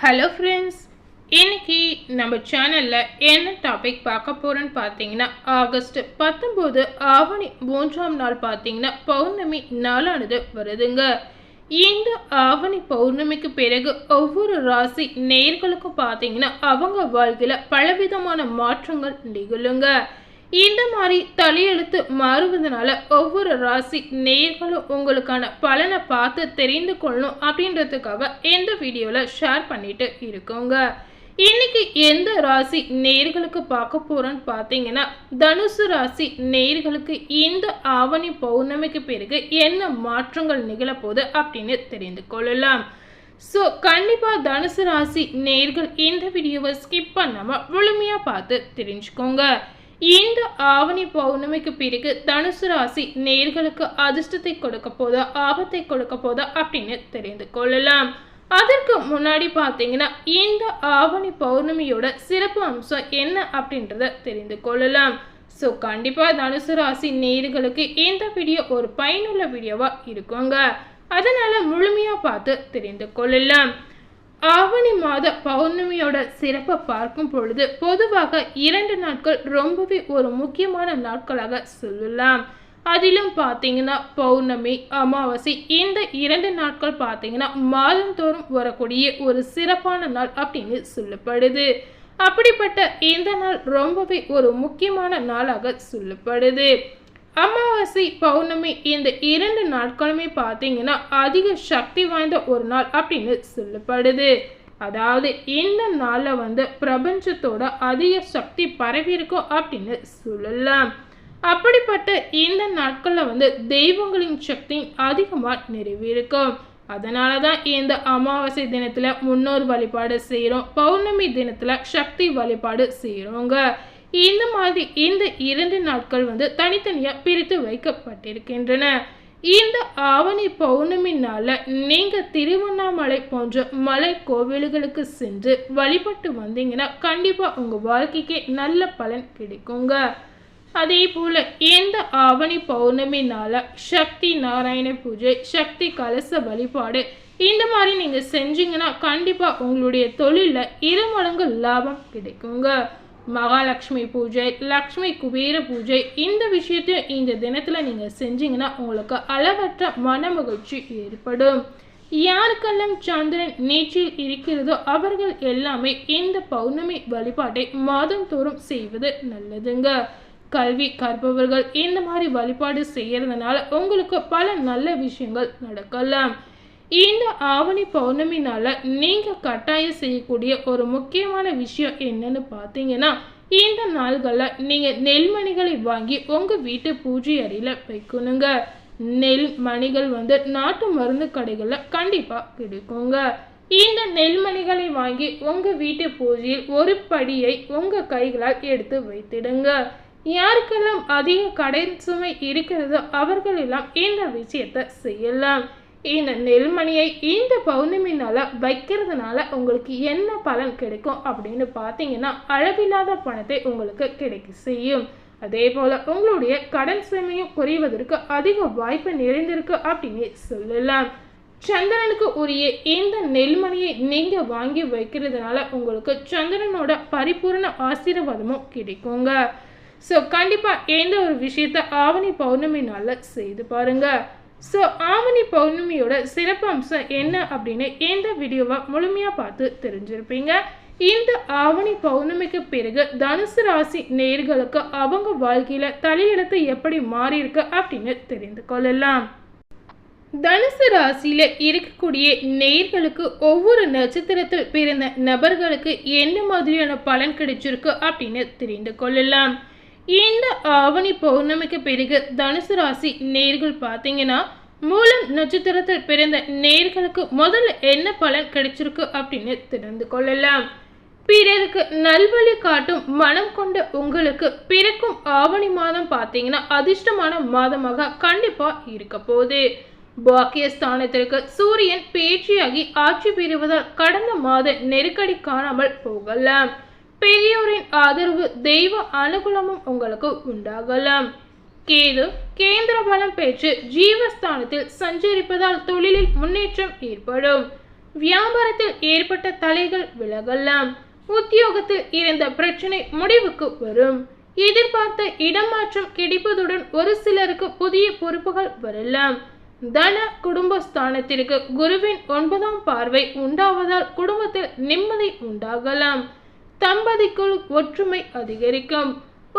Hello friends இன்னைக்கு நம்ம சேனலில் என்ன டாபிக் பார்க்க போகிறோன்னு பார்த்தீங்கன்னா ஆகஸ்ட் பத்தொம்போது ஆவணி மூன்றாம் நாள் பார்த்தீங்கன்னா பௌர்ணமி நாளானது வருதுங்க. இந்த ஆவணி பௌர்ணமிக்கு பிறகு ஒவ்வொரு ராசி நேர்களுக்கும் பார்த்தீங்கன்னா அவங்க வாழ்க்கையில் பலவிதமான மாற்றங்கள் நிகழுங்க. இந்த மாதிரி தலையெழுத்து மாறுவதனால ஒவ்வொரு ராசி நேர்களும் உங்களுக்கான பலனை பார்த்து தெரிந்து கொள்ளணும் அப்படின்றதுக்காக இந்த வீடியோவில் ஷேர் பண்ணிட்டு இருக்கோங்க. இன்னைக்கு எந்த ராசி நேர்களுக்கு பார்க்க போகிறோன்னு பார்த்தீங்கன்னா தனுசு ராசி நேர்களுக்கு இந்த ஆவணி பௌர்ணமிக்கு பிறகு என்ன மாற்றங்கள் நிகழப்போகுது அப்படின்னு தெரிந்து கொள்ளலாம். ஸோ கண்டிப்பாக தனுசு ராசி நேர்கள் இந்த வீடியோவை ஸ்கிப் பண்ணாமல் முழுமையாக பார்த்து தெரிஞ்சுக்கோங்க. இந்த ஆவணி பௌர்ணமிக்கு பிறகு தனுசு ராசி நேர்களுக்கு அதிர்ஷ்டத்தை கொடுக்க போதா ஆபத்தை கொடுக்க போதா அப்படின்னு தெரிந்து கொள்ளலாம். அதற்கு முன்னாடி பார்த்தீங்கன்னா இந்த ஆவணி பௌர்ணமியோட சிறப்பு அம்சம் என்ன அப்படின்றத தெரிந்து கொள்ளலாம். ஸோ கண்டிப்பாக தனுசு ராசி நேர்களுக்கு இந்த வீடியோ ஒரு பயனுள்ள வீடியோவாக இருக்குங்க. அதனால் முழுமையாக பார்த்து தெரிந்து கொள்ளலாம். ஆவணி மாத பௌர்ணமியோட சிறப்பை பார்க்கும் பொழுது பொதுவாக இரண்டு நாட்கள் ரொம்பவே ஒரு முக்கியமான நாட்களாக சொல்லலாம். அதிலும் பார்த்தீங்கன்னா பௌர்ணமி அமாவாசை இந்த இரண்டு நாட்கள் பார்த்தீங்கன்னா மாதந்தோறும் வரக்கூடிய ஒரு சிறப்பான நாள் அப்படின்னு சொல்லப்படுது. அப்படிப்பட்ட இந்த நாள் ரொம்பவே ஒரு முக்கியமான நாளாக சொல்லப்படுது. அமாவாசை பௌர்ணமி இந்த இரண்டு நாட்களுமே பார்த்தீங்கன்னா அதிக சக்தி வாய்ந்த ஒரு நாள் அப்படின்னு சொல்லப்படுது. அதாவது இந்த நாளில் வந்து பிரபஞ்சத்தோட அதிக சக்தி பரவி இருக்கும் அப்படின்னு சொல்லலாம். அப்படிப்பட்ட இந்த நாட்களில் வந்து தெய்வங்களின் சக்தி அதிகமாக நிறைவிருக்கும் அதனால தான் இந்த அமாவாசை தினத்தில் முன்னோர் வழிபாடு செய்கிறோம் பௌர்ணமி தினத்தில் சக்தி வழிபாடு செய்கிறோங்க இந்த மாதிரி இந்த இரண்டு நாட்கள் வந்து தனித்தனியாக பிரித்து வைக்கப்பட்டிருக்கின்றன. இந்த ஆவணி பௌர்ணமி நாளில் நீங்கள் திருவண்ணாமலை போன்ற மலை கோவில்களுக்கு சென்று வழிபட்டு வந்தீங்கன்னா கண்டிப்பாக உங்கள் வாழ்க்கைக்கு நல்ல பலன் கிடைக்குங்க. அதே போல் இந்த ஆவணி பௌர்ணமி நாளில் சக்தி நாராயண பூஜை சக்தி கலச வழிபாடு இந்த மாதிரி நீங்கள் செஞ்சீங்கன்னா கண்டிப்பாக உங்களுடைய தொழிலில் இரு மடங்கு லாபம் கிடைக்குங்க. மகாலட்சுமி பூஜை லக்ஷ்மி குபேர பூஜை இந்த விஷயத்தையும் இந்த தினத்தில் நீங்கள் செஞ்சீங்கன்னா உங்களுக்கு அளவற்ற மன மகிழ்ச்சி ஏற்படும். யாருக்கெல்லாம் சந்திரன் நீச்சில் இருக்கிறதோ அவர்கள் எல்லாமே இந்த பௌர்ணமி வழிபாட்டை மாதந்தோறும் செய்வது நல்லதுங்க. கல்வி கற்பவர்கள் இந்த மாதிரி வழிபாடு செய்கிறதுனால உங்களுக்கு பல நல்ல விஷயங்கள் நடக்கலாம். இந்த ஆவணி பௌர்ணமினால நீங்கள் கட்டாயம் செய்யக்கூடிய ஒரு முக்கியமான விஷயம் என்னன்னு பார்த்தீங்கன்னா இந்த நாள்களில் நீங்கள் நெல்மணிகளை வாங்கி உங்கள் வீட்டு பூஜை அறையில் வைக்கணுங்க. நெல் மணிகள் வந்து நாட்டு மருந்து கடைகளில் கண்டிப்பாக கிடைக்குங்க. இந்த நெல்மணிகளை வாங்கி உங்கள் வீட்டு பூஜையில் ஒரு படியை உங்கள் கைகளால் எடுத்து வைத்திடுங்க. யாருக்கெல்லாம் அதிக கடன் சுமை இருக்கிறதோ அவர்களெல்லாம் இந்த விஷயத்தை செய்யலாம். இந்த நெல்மணியை இந்த பௌர்ணமி வைக்கிறதுனால உங்களுக்கு என்ன பலன் கிடைக்கும் அப்படின்னு பார்த்தீங்கன்னா அளவில்லாத பணத்தை உங்களுக்கு கிடைக்க செய்யும். அதே போல் உங்களுடைய கடன் சுமையும் குறைவதற்கு அதிக வாய்ப்பு நிறைந்திருக்கு அப்படின்னு சொல்லலாம். சந்திரனுக்கு உரிய இந்த நெல்மணியை நீங்கள் வாங்கி வைக்கிறதுனால உங்களுக்கு சந்திரனோட பரிபூர்ண ஆசீர்வாதமும் கிடைக்குங்க. ஸோ கண்டிப்பாக எந்த ஒரு விஷயத்த ஆவணி பௌர்ணமி நாளில் செய்து பாருங்கள் ஸோ ஆவணி பௌர்ணமியோட சிறப்பு அம்சம் என்ன அப்படின்னு இந்த வீடியோவை முழுமையாக பார்த்து தெரிஞ்சிருப்பீங்க. இந்த ஆவணி பௌர்ணமிக்கு பிறகு தனுசு ராசி நேர்களுக்கு அவங்க வாழ்க்கையில் தலையெழுத்து எப்படி மாறியிருக்கு அப்படின்னு தெரிந்து கொள்ளலாம். தனுசு ராசியில் இருக்கக்கூடிய நேர்களுக்கு ஒவ்வொரு நட்சத்திரத்தில் பிறந்த நபர்களுக்கு என்ன மாதிரியான பலன் கிடைச்சிருக்கு அப்படின்னு தெரிந்து கொள்ளலாம். இந்த ஆவணி பௌர்ணமிக்கு பிறகு தனுசு ராசி நேர்கள் பார்த்தீங்கன்னா மூலம் நட்சத்திரத்தில் பிறந்த நேர்களுக்கு முதல்ல என்ன பலன் கிடைச்சிருக்கு அப்படின்னு தெரிந்து கொள்ளலாம். பிறருக்கு நல்வழி காட்டும் மனம் கொண்ட உங்களுக்கு பிறக்கும் ஆவணி மாதம் பார்த்தீங்கன்னா அதிர்ஷ்டமான மாதமாக கண்டிப்பாக இருக்க போகுது. பாக்கியஸ்தானத்திற்கு சூரியன் பேச்சியாகி ஆட்சி பெறுவதால் கடந்த மாத நெருக்கடி காணாமல் போகலாம். பெரியோரின் ஆதரவு தெய்வ அனுகூலமும் உங்களுக்கு உண்டாகலாம். கேது கேந்திர பலம் பெற்று ஜீவஸ்தானத்தில் சஞ்சரிப்பதால் தொழிலில் முன்னேற்றம் ஏற்படும். வியாபாரத்தில் ஏற்பட்ட தலைகள் விலகலாம். உத்தியோகத்தில் இருந்த பிரச்சனை முடிவுக்கு வரும். எதிர்பார்த்த இடமாற்றம் கிடைப்பதுடன் ஒரு சிலருக்கு புதிய பொறுப்புகள் வரலாம். தன குடும்பஸ்தானத்திற்கு குருவின் ஒன்பதாம் பார்வை உண்டாவதால் குடும்பத்தில் நிம்மதி உண்டாகலாம். தம்பதிக்குள் ஒற்றுமை அதிகரிக்கும்.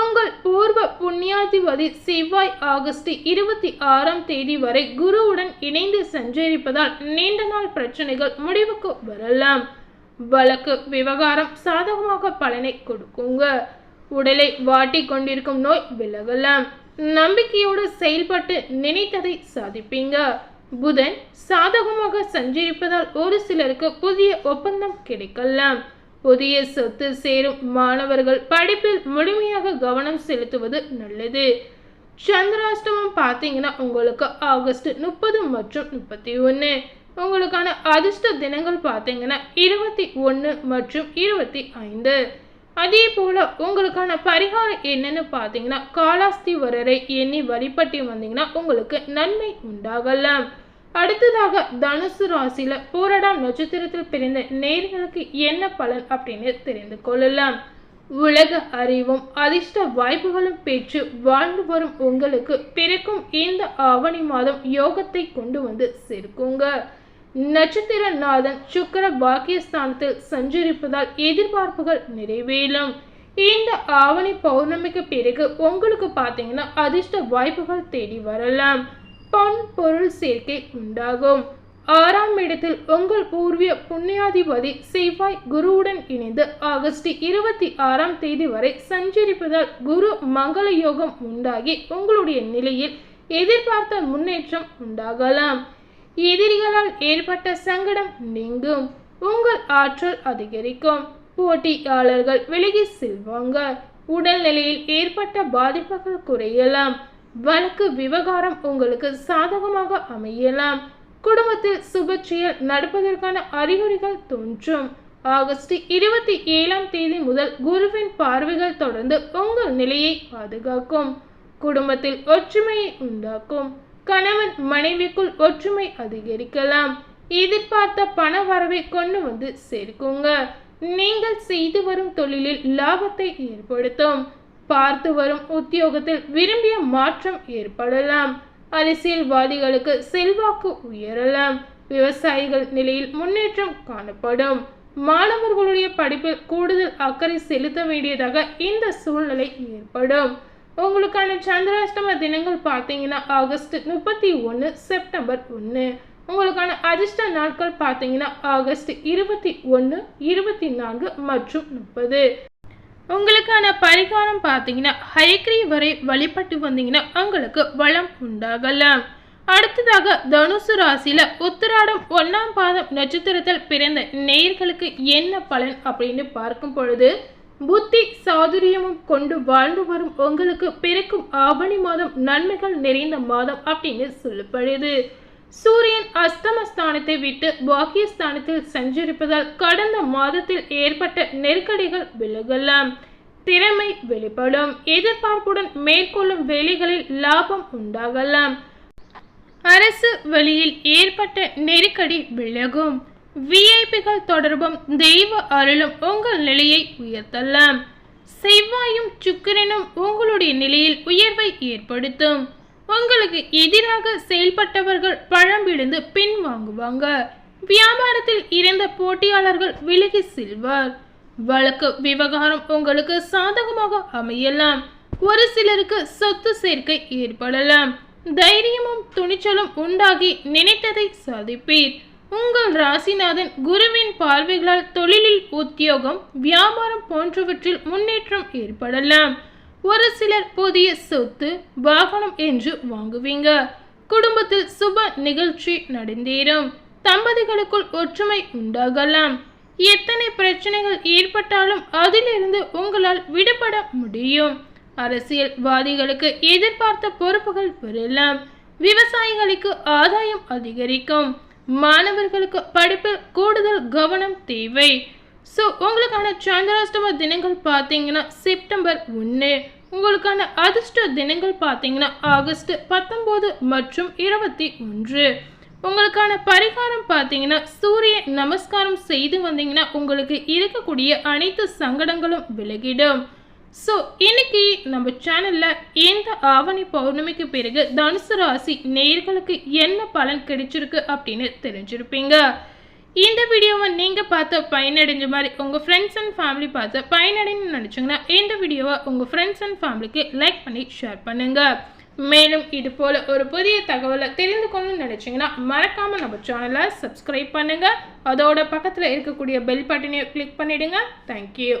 உங்கள் பூர்வ புண்ணியாதிபதி செவ்வாய் ஆகஸ்ட் இருபத்தி ஆறாம் தேதி வரை குருவுடன் இணைந்து சஞ்சரிப்பதால் நீண்ட நாள் பிரச்சனைகள் முடிவுக்கு வரலாம். வழக்கு விவகாரம் சாதகமாக பலனை கொடுக்குங்க. உடலை வாட்டி கொண்டிருக்கும் நோய் விலகலாம். நம்பிக்கையோடு செயல்பட்டு நினைத்ததை சாதிப்பீங்க. புதன் சாதகமாக சஞ்சரிப்பதால் ஒரு சிலருக்கு புதிய ஒப்பந்தம் கிடைக்கலாம். புதிய சொத்து சேரும் மாணவர்கள் படிப்பில் முழுமையாக கவனம் செலுத்துவது நல்லது. சந்திராஷ்டமம் பார்த்தீங்கன்னா உங்களுக்கு ஆகஸ்ட் முப்பது மற்றும் முப்பத்தி ஒன்று உங்களுக்கான அதிர்ஷ்ட தினங்கள் பார்த்தீங்கன்னா இருபத்தி ஒன்று மற்றும் இருபத்தி ஐந்து. அதே போல் உங்களுக்கான பரிகாரம் என்னன்னு பார்த்தீங்கன்னா காலாஸ்திவரரை எண்ணி வழிபட்டு வந்தீங்கன்னா உங்களுக்கு நன்மை உண்டாகலாம். அடுத்ததாக தனுசு ராசியில பூரடாம் நட்சத்திரத்தில் பிறந்த நேர்களுக்கு என்ன பலன் அப்படின்னு தெரிந்து கொள்ளலாம். உலக அறிவும் அதிர்ஷ்ட வாய்ப்புகளும் பெற்று வாழ்ந்து வரும் உங்களுக்கு பிறக்கும் இந்த ஆவணி மாதம் யோகத்தை கொண்டு வந்து சேர்க்குங்க. நட்சத்திர நாதன் சுக்கர பாக்கியஸ்தானத்தில் சஞ்சரிப்பதால் எதிர்பார்ப்புகள் நிறைவேறும். இந்த ஆவணி பௌர்ணமிக்கு பிறகு உங்களுக்கு பார்த்தீங்கன்னா அதிர்ஷ்ட வாய்ப்புகள் தேடி வரலாம். பொன் பொருள் சேர்க்கை உண்டாகும். ஆறாம் இடத்தில் உங்கள் பூர்வீக புண்ணியாதிபதி செவ்வாய் குருவுடன் இணைந்து ஆகஸ்ட் இருபத்தி ஆறாம் தேதி வரை சஞ்சரிப்பதால் குரு மங்கள யோகம் உண்டாகி உங்களுடைய நிலையில் எதிர்பார்த்த முன்னேற்றம் உண்டாகலாம். எதிரிகளால் ஏற்பட்ட சங்கடம் நீங்கும். உங்கள் ஆற்றல் அதிகரிக்கும். போட்டியாளர்கள் விலகி செல்வாங்க. உடல்நிலையில் ஏற்பட்ட பாதிப்புகள் குறையலாம். வழக்கு விவகாரம் உங்களுக்கு சாதகமாக அமையலாம். குடும்பத்தில் சுபச்செயல் நடப்பதற்கான அறிகுறிகள் தோன்றும். ஆகஸ்ட் இருபத்தி ஏழாம் தேதி முதல் குருவின் பார்வைகள் தொடர்ந்து உங்கள் நிலையை பாதுகாக்கும். குடும்பத்தில் ஒற்றுமையை உண்டாக்கும். கணவன் மனைவிக்குள் ஒற்றுமை அதிகரிக்கலாம். எதிர்பார்த்த பண வரவை கொண்டு வந்து சேர்க்குங்க. நீங்கள் செய்து வரும் தொழிலில் லாபத்தை ஏற்படுத்தும். பார்த்து வரும் உத்தியோகத்தில் விரும்பிய மாற்றம் ஏற்படலாம். அரசியல்வாதிகளுக்கு செல்வாக்கு உயரலாம். விவசாயிகள் நிலையில் முன்னேற்றம் காணப்படும். மாணவர்களுடைய படிப்பில் கூடுதல் அக்கறை செலுத்த வேண்டியதாக இந்த சூழ்நிலை ஏற்படும். உங்களுக்கான சந்திராஷ்டம தினங்கள் பார்த்தீங்கன்னா ஆகஸ்ட் முப்பத்தி ஒன்று செப்டம்பர் ஒன்று உங்களுக்கான அதிர்ஷ்ட நாட்கள் பார்த்தீங்கன்னா ஆகஸ்ட் இருபத்தி ஒன்று இருபத்தி நான்கு மற்றும் முப்பது. உங்களுக்கான பரிகாரம் பார்த்தீங்கன்னா ஹயக்ரி வரை வழிபட்டு வந்தீங்கன்னா உங்களுக்கு வளம் உண்டாகலாம். அடுத்ததாக தனுசு ராசியில் உத்திராடம் ஒன்றாம் பாதம் நட்சத்திரத்தில் பிறந்த நேயர்களுக்கு என்ன பலன் அப்படின்னு பார்க்கும் பொழுது புத்தி சாதுரியமும் கொண்டு வாழ்ந்து வரும் உங்களுக்கு பிறக்கும் ஆவணி மாதம் நன்மைகள் நிறைந்த மாதம் அப்படின்னு சொல்லப்படுது. சூரியன் அஸ்தமஸ்தானத்தை விட்டு பாக்கியஸ்தானத்தில் சஞ்சரிப்பதால் கடந்த மாதத்தில் ஏற்பட்ட நெருக்கடிகள் விலகலாம். திறமை வெளிப்படும். எதிர்பார்ப்புடன் மேற்கொள்ளும் வேலைகளில் லாபம் உண்டாகலாம். அரசு வழியில் ஏற்பட்ட நெருக்கடி விலகும். விஐபிகள் தொடர்பும் தெய்வ அருளும் உங்கள் நிலையை உயர்த்தலாம். செவ்வாயும் சுக்கிரனும் உங்களுடைய நிலையில் உயர்வை ஏற்படுத்தும். உங்களுக்கு எதிராக செயல்பட்டவர்கள் பழம் விழுந்து பின் வாங்குவாங்க. வியாபாரத்தில் இறந்த போட்டியாளர்கள் விலகி செல்வார். வழக்கு விவகாரம் உங்களுக்கு சாதகமாக அமையலாம். ஒரு சிலருக்கு சொத்து சேர்க்கை ஏற்படலாம். தைரியமும் துணிச்சலும் உண்டாகி நினைத்ததை சாதிப்பீர். உங்கள் ராசிநாதன் குருவின் பார்வைகளால் தொழிலில் உத்தியோகம் வியாபாரம் போன்றவற்றில் முன்னேற்றம் ஏற்படலாம். ஒரு சிலர் புதிய சொத்து வாகனம் என்று வாங்குவீங்க. குடும்பத்தில் சுப நிகழ்ச்சி நடந்தேறும். தம்பதிகளுக்குள் ஒற்றுமை உண்டாகலாம். எத்தனை பிரச்சனைகள் ஏற்பட்டாலும் அதிலிருந்து உங்களால் விடுபட முடியும். அரசியல்வாதிகளுக்கு எதிர்பார்த்த பொறுப்புகள் பெறலாம் விவசாயிகளுக்கு ஆதாயம் அதிகரிக்கும். மாணவர்களுக்கு படிப்பில் கூடுதல் கவனம் தேவை. ஸோ உங்களுக்கான சந்திராஷ்டம தினங்கள் பார்த்தீங்கன்னா செப்டம்பர் ஒன்று. உங்களுக்கான அதிர்ஷ்ட தினங்கள் பார்த்தீங்கன்னா ஆகஸ்ட் பத்தொம்போது மற்றும் இருபத்தி ஒன்று. உங்களுக்கான பரிகாரம் பார்த்தீங்கன்னா சூரிய நமஸ்காரம் செய்து வந்தீங்கன்னா உங்களுக்கு இருக்கக்கூடிய அனைத்து சங்கடங்களும் விலகிடும். ஸோ இன்னைக்கு நம்ம சேனலில் இந்த ஆவணி பௌர்ணமிக்கு பிறகு தனுசு ராசி நேர்களுக்கு என்ன பலன் கிடைச்சிருக்கு அப்படின்னு தெரிஞ்சிருப்பீங்க. இந்த வீடியோவை நீங்கள் பார்த்து பயனடைஞ்ச மாதிரி உங்கள் ஃப்ரெண்ட்ஸ் அண்ட் ஃபேமிலி பார்த்து பயனடைன்னு நினச்சிங்கன்னா இந்த வீடியோவை உங்கள் ஃப்ரெண்ட்ஸ் அண்ட் ஃபேமிலிக்கு லைக் பண்ணி ஷேர் பண்ணுங்கள் மேலும் இது போல் ஒரு புதிய தகவலை தெரிந்து கொள்ளணும்னு நினச்சிங்கன்னா மறக்காமல் நம்ம சேனலை சப்ஸ்கிரைப் பண்ணுங்கள் அதோட பக்கத்தில் இருக்கக்கூடிய பெல் பட்டனையும் கிளிக் பண்ணிவிடுங்க தேங்க்யூ